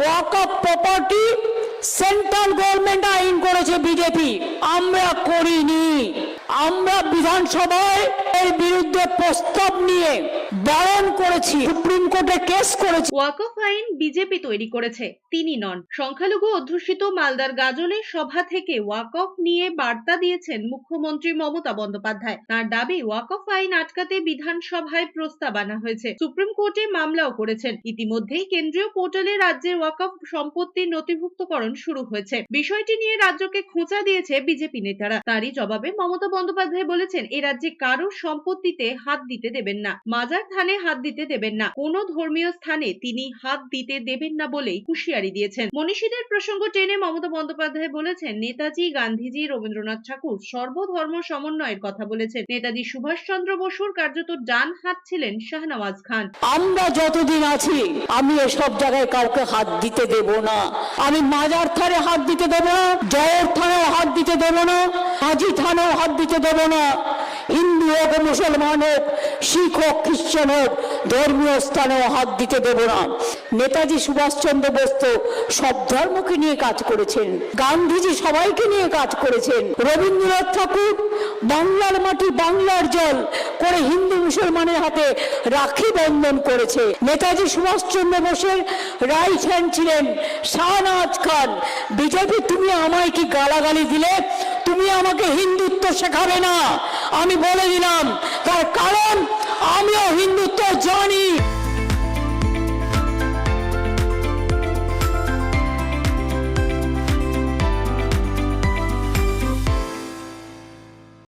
ওয়াকআপ property central government আইন করেছে BJP. আমরা করিনি। আমরা বিধানসভায় এর বিরুদ্ধে প্রস্তাব নিয়ে করেছি। সুপ্রিম কোর্টে কেস করেছি। বিজেপি তৈরি করেছে। তিনি নন। সংখ্যালঘু অধ্যুষিত মালদার গাজলের সভা থেকে নিয়ে বার্তা দিয়েছেন মুখ্যমন্ত্রী মমতা বন্দ্যোপাধ্যায়। তার দাবি আইন আটকাতে বিধানসভায় প্রস্তাব আনা হয়েছে। সুপ্রিম কোর্টে মামলাও করেছেন। ইতিমধ্যেই কেন্দ্রীয় পোর্টালে রাজ্যের ওয়াকফ সম্পত্তির নথিভুক্তকরণ শুরু হয়েছে। বিষয়টি নিয়ে রাজ্যকে খোঁচা দিয়েছে বিজেপি নেতারা। তারই জবাবে মমতা বন্দ্যোপাধ্যায় বলেছেন, এ রাজ্যে কারও সম্পত্তিতে হাত দিতে দেবেন না। মাজার থানে হাত দিতে দেবেন না। কোনো ধর্মীয় স্থানে তিনি হাত দিতে দেবেন না বলেই হুঁশিয়ারি দিয়েছেন। মনীষীদের প্রসঙ্গ টেনে মমতা বন্দ্যোপাধ্যায় বলেছেন, নেতাজি, গান্ধীজি, রবীন্দ্রনাথ ঠাকুর সর্বধর্ম সমন্বয়ের কথা বলেছেন। নেতাজি সুভাষচন্দ্র বসুর কার্যত ডান হাত ছিলেন শাহনওয়াজ খান। আমরা যতদিন আছি, আমি এসব জায়গায় কাউকে হাত দিতে দেব না। আমি মাজার থানে হাত দিতে দেব না, জয়ের থানেও হাত দিতে দেব না, হাজি থানেও হাত দিতে দেব না। হিন্দু হোক মুসলমান হোক, শিখ হোক খ্রিস্টান হোক, ধর্মীয় স্থানেও হাত দিতে দেব না। নেতাজি সুভাষচন্দ্র বোস তো সব ধর্মকে নিয়ে কাজ করেছেন। গান্ধীজি সবাইকে নিয়ে কাজ করেছেন। রবীন্দ্রনাথ ঠাকুর বাংলার মাটি বাংলার জল করে হিন্দু মুসলমানের হাতে রাখি বন্ধন করেছে। নেতাজি সুভাষচন্দ্র বোসের রাইট হ্যান্ড ছিলেন শাহনাজ খান। বিজেপি, তুমি আমায় কি গালাগালি দিলে? তুমি আমাকে হিন্দুত্ব শেখাবে না? আমি বলে দিলাম তার কারণ আমিও হিন্দুত্ব জানি।